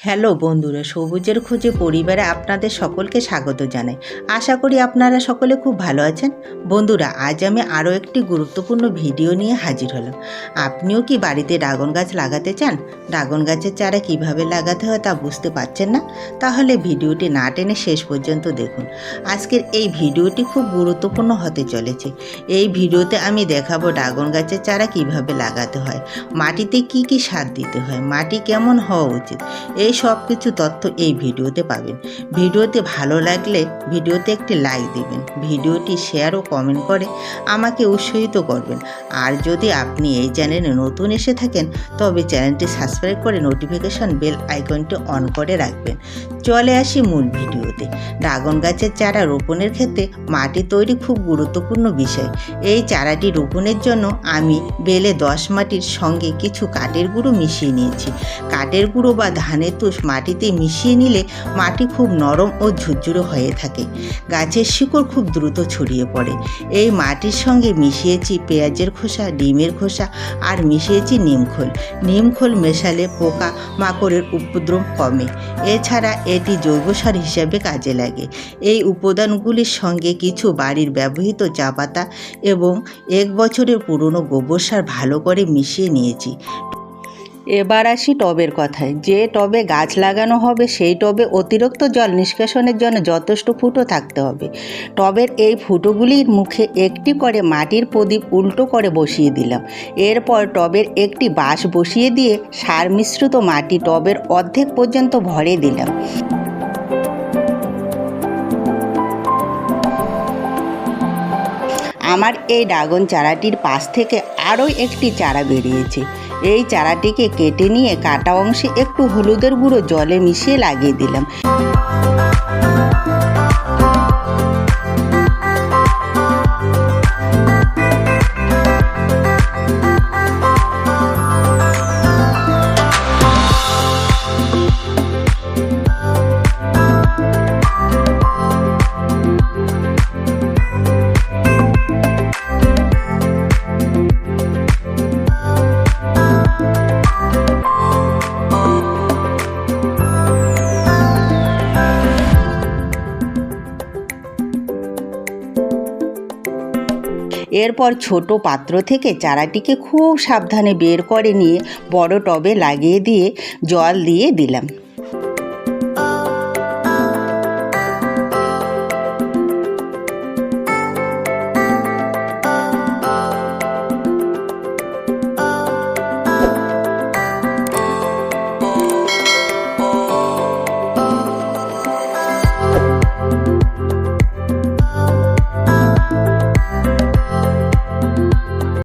Hello বন্ধুরা, সবুজের খোঁজে পরিবারে আপনাদের সকলকে স্বাগত জানাই। আশা করি আপনারা সকলে খুব ভালো আছেন। বন্ধুরা, আজ আমি আরও একটি গুরুত্বপূর্ণ ভিডিও নিয়ে হাজির হলাম। আপনিও কি বাড়িতে ড্রাগন গাছ লাগাতে চান? ড্রাগন গাছের চারা কীভাবে লাগাতে হয় তা বুঝতে পারছেন না? তাহলে ভিডিওটি না টেনে শেষ পর্যন্ত দেখুন। আজকের এই ভিডিওটি খুব গুরুত্বপূর্ণ হতে চলেছে। এই ভিডিওতে আমি দেখাবো ড্রাগন গাছের চারা কীভাবে লাগাতে হয়, মাটিতে কি কি সার দিতে হয়, মাটি কেমন হওয়া উচিত এই সব কিছু তথ্য এই ভিডিওতে পাবেন। ভিডিওতে ভালো লাগলে ভিডিওতে একটি লাইক দিবেন। ভিডিওটি শেয়ার ও কমেন্ট করে আমাকে উৎসাহিত করবেন। আর যদি আপনি এই চ্যানেলে নতুন এসে থাকেন, তবে চ্যানেলটি সাবস্ক্রাইব করে নোটিফিকেশান বেল আইকনটি অন করে রাখবেন। চলে আসি মূল ভিডিওতে ড্রাগন গাছের চারা রোপণের ক্ষেত্রে মাটি তৈরি খুব গুরুত্বপূর্ণ বিষয়। এই চারাটি রোপণের জন্য আমি বেলে দশ মাটির সঙ্গে কিছু কাঠের গুঁড়ো মিশিয়ে নিয়েছি। কাঠের গুঁড়ো বা ধানের তুষ মাটিতে মিশিয়ে নিলে মাটি খুব নরম ও ঝুরঝুরে হয়ে থাকে। গাছের শিকড় খুব দ্রুত ছড়িয়ে পড়ে। এই মাটির সঙ্গে মিশিয়েছি পেঁয়াজের খোসা, ডিমের খোসা আর মিশিয়েছি নিমখোল নিমখোল মেশালে পোকা মাকড়ের উপদ্রব কমে। এছাড়া এটি জৈব সার হিসাবে কাজে লাগে। এই উপাদানগুলির সঙ্গে কিছু বাড়ির ব্যবহৃত চা পাতা এবং এক বছরের পুরনো গোবর সার ভালো করে মিশিয়ে নিয়েছি। এবার আসি টবের কথায়। যে টবে গাছ লাগানো হবে, সেই টবে অতিরিক্ত জল নিষ্কাশনের জন্য যথেষ্ট ফুটো থাকতে হবে। টবের এই ফুটোগুলির মুখে একটি করে মাটির প্রদীপ উল্টো করে বসিয়ে দিলাম। এরপর টবের একটি বাঁশ বসিয়ে দিয়ে সার মিশ্রিত মাটি টবের অর্ধেক পর্যন্ত ভরে দিলাম। আমার এই ড্রাগন চারাটির পাশ থেকে আরও একটি চারা বেরিয়েছে। এই চারাটিকে কেটে নিয়ে কাটা অংশে একটু হলুদের গুঁড়ো জলে মিশিয়ে লাগিয়ে দিলাম। এরপর ছোট পাত্র থেকে চারাটিকে খুব সাবধানে বের করে নিয়ে বড় টবে লাগিয়ে দিয়ে জল দিয়ে দিলাম।